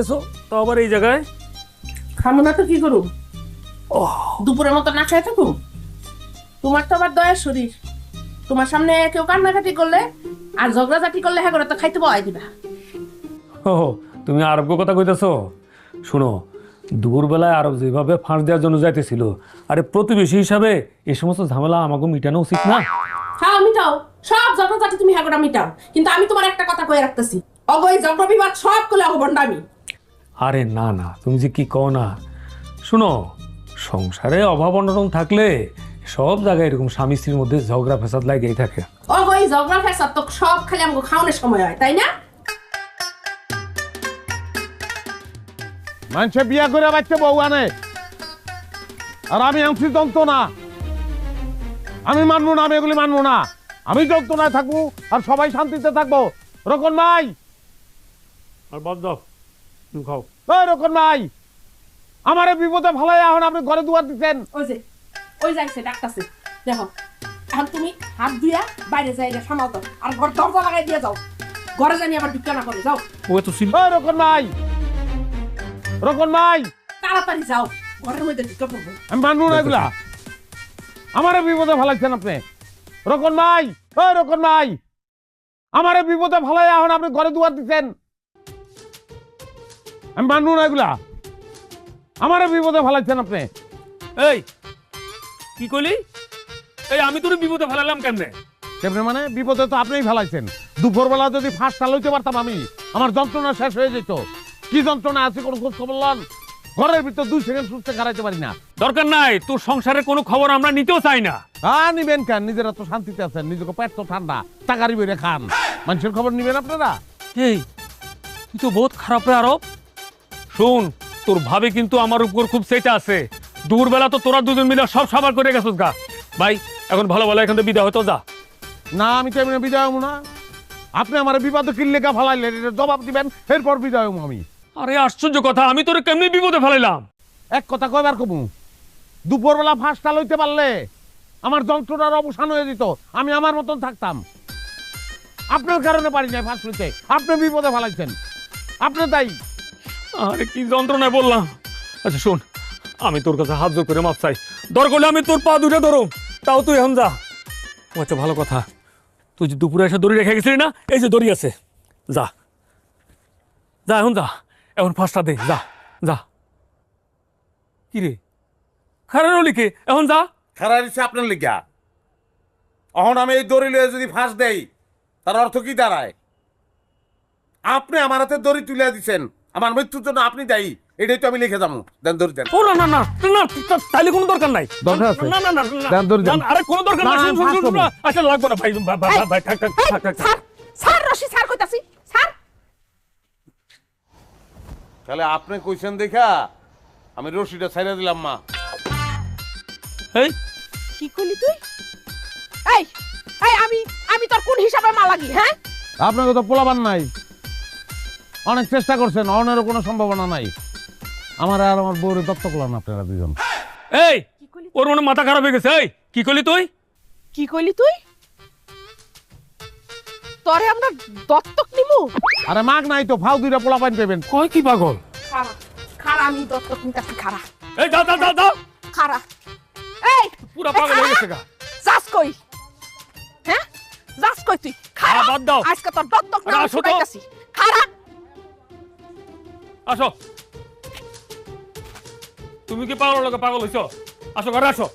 এসো তো আবার এই জায়গায়। খামো না তো কি করুম দুপুরের মতো না খেয়ে থাকুম তোমার তো আবার দয়ার শরীর। তোমার সামনে কেউ কান্নাকাটি করলে আর ঝগড়াঝাটি করলে হ্যাঁ করে তো খাইতে বয় দিবা ও তুমি আরব্য কথা কইতেছো? শুনো দুপুরবেলায় আরব যেভাবে ফাঁস দেওয়ার জন্য যাইতেছিল আরে প্রতিবেশী হিসাবে এই সমস্ত ঝামেলা আমাকে মিটানো উচিত না? হ্যাঁ মিটাও। সব ঝগড়াঝাটি তুমি হ্যাঁ করে মিটাও। কিন্তু আমি তোমার একটা কথা কয়ে রাখতেছি। অগই ঝগড়া বিবাদ সব করলে অগবন্ডামি আরে না না তুমি যে কি কও না। শুনো সংসারে অভাব অনটন থাকলে সব জায়গায় এরকম স্বামী স্ত্রীর মধ্যে ঝগড়া ফেসাদ লাগেই থাকে। অগই ঝগড়া ফেসাদ তো সব খালি আমাকে খাওয়ানোর সময় হয় তাই না? মানুষে বিয়া করে বাচ্চা বউ আনে। আর আমি আনছি যন্ত্রণা আমি মানবো না আমি এগুলি মানবো না। আমি যন্ত্রণায় থাকব আর সবাই শান্তিতে থাকব। রকম নাই আর বাদ দাও। খাও ওই রকম নাই। আমার বিপদে ভালাই এখন আপনি ঘরে দুয়ার দিচ্ছেন ওই যে ওই যাইছে ডাক্তারছে দেখো এখন তুমি হাত ধুইয়া বাইরে যাই রে সামাল দাও। আর ঘর দরজা লাগাই দিয়ে যাও। ঘরে জানি আবার বিজ্ঞানা করে যাও। ও তো সিল ওই রকম নাই। রকম নাই। তাড়াতাড়ি যাও। ঘরের মধ্যে ঢুকে পড়ব। আমি মানবো না এগুলা। আমার এই বিপদে ভালাইছেন আপনি। রকম নাই। ওই রকম নাই। আমার এই বিপদে ভালাই এখন আপনি ঘরে দুয়ার দিচ্ছেন আমি মানবো না এগুলা। আমার বিপদে ভালাইছেন আপনি। এই কি কইলি? এই আমি তোর বিপদে ফেলালাম কেমনে? কেমনে মানে? বিপদে তো আপনিই ফেলাইছেন। দুপুরবেলা যদি ফাঁস চালাইতে পারতাম আমি আমার যন্ত্রণা শেষ হয়ে যেত। কি যন্ত্রণা আছে কোন খোঁজ খবর লন? ঘরের ভিতর দুই সেকেন্ড সুস্থ খারাইতে পারি না। দরকার নাই তোর সংসারে কোনো খবর আমরা নিতেও চাই না। হ্যাঁ নিবেন কেন? নিজেরা তো শান্তিতে আছেন নিজেকে পেট তো ঠান্ডা টাকারি বেড়ে খান মানুষের খবর নিবেন আপনারা? এই তুই তো বহুত খারাপ রে আরব। শোন তোর ভাবে কিন্তু আমার উপর খুব সেটা আছে। দুপুরবেলা তো তোরা দুজন মিলে সব সাবার করে গেছিস গা। ভাই এখন ভালো ভালো এখান থেকে বিদায় হতো যা। না আমি তো এমনি বিদায় হব না। আপনি আমার বিপদে কিল্লেকা ফেলাইলেন এটা জবাব দিবেন এরপর বিদায় হব আমি। আরে আশ্চর্য কথা আমি তোর কেমনি বিপদে ফেলাইলাম? এক কথা কয়বার কমু দুপুরবেলা ফাঁসটা লইতে পারলে আমার যন্ত্রণার অবসান হয়ে যেত আমি আমার মতন থাকতাম। আপনার কারণে পারি নাই ফাঁস লইতে আপনি বিপদে ফেলাইছেন। আপনি তাই আরে, কি যন্ত্রণায় বললাম? আচ্ছা শোন, আমি তোর কাছে হাত জোর করে মাপ চাই। দর করলে আমি তোর পা দুটো ধরো তাও তুই এখন যা। ও আচ্ছা ভালো কথা। তুই যে দুপুরে এসে দড়ি রেখে গেছিলি না, এই যে দড়ি আছে, যা। যা, এখন যা। এখন ফার্স্টটা দে, যা যা। কি রে? খারাপ লিখে এখন যা। খারাপ দিচ্ছে আপনার লিখা অহন আমি এই দড়ি লয়ে যদি ফাঁস দেই, তার অর্থ কি দাঁড়ায়? আপনি আমার হাতে দড়ি তুলে দিচ্ছেন আমার মৃত্যুর জন্য আপনি দায়ী। এটাই তো আমি লিখে যাব। দেন দড়ি দেন। ও না না না না তা- তাইলে কোনো দরকার নাই। দরকার আছে? না না না দেন, দড়ি দেন। আরে কোনো দরকার না, নাই শুন, শুন, শুন। আচ্ছা লাগবে না ভাই ভাই, থাক থাক থাক থাক স্যার স্যার রশি স্যার কইতাছি। স্যার। তাহলে আপনি কইছেন দেখা আমি রশিটা ছাইড়া দিলাম মা। এই? কি করলি তুই? এই এই আমি আমি তোর কোন হিসাবে মা লাগি হ্যাঁ? আপনাকে তো পোলাবান নাই। অনেক চেষ্টা করছেন অনেরও কোনো সম্ভাবনা নাই। আমার আর আমার বউরে দত্ত করলাম আপনারা দুজন এই ওর মনে মাথা খারাপ হয়ে গেছে এই কি করলি তুই? কি কইলি তুই? তরে আমরা দত্তক নিমু? আরে মাগ নাই তো ফাউ দুইটা পোলাপান পেবেন কয় কি পাগল? খারা খারা আমি দত্তক নিতাছি খারা। এই যা যা যা যা। খারা। এই পুরা পাগল হয়ে গেছে গা। যাস কই। হ্যাঁ? যাস কই তুই? খারা। বাদ দাও। আজকে তোর দত্তক না আসো তো। শুনাইতাছি খারা আসো। তুমি কি পাগল লোকে পাগল হইছো? আসো ঘরে আসো।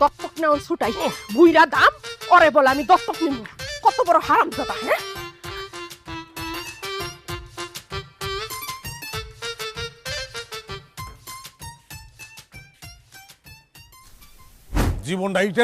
দত্তক নেওয়া ছুটাই। বুইরা দাম ওরে বলে আমি দত্তক নিব কত বড় হারাম দাদা হ্যাঁ? জীবনটা ইটের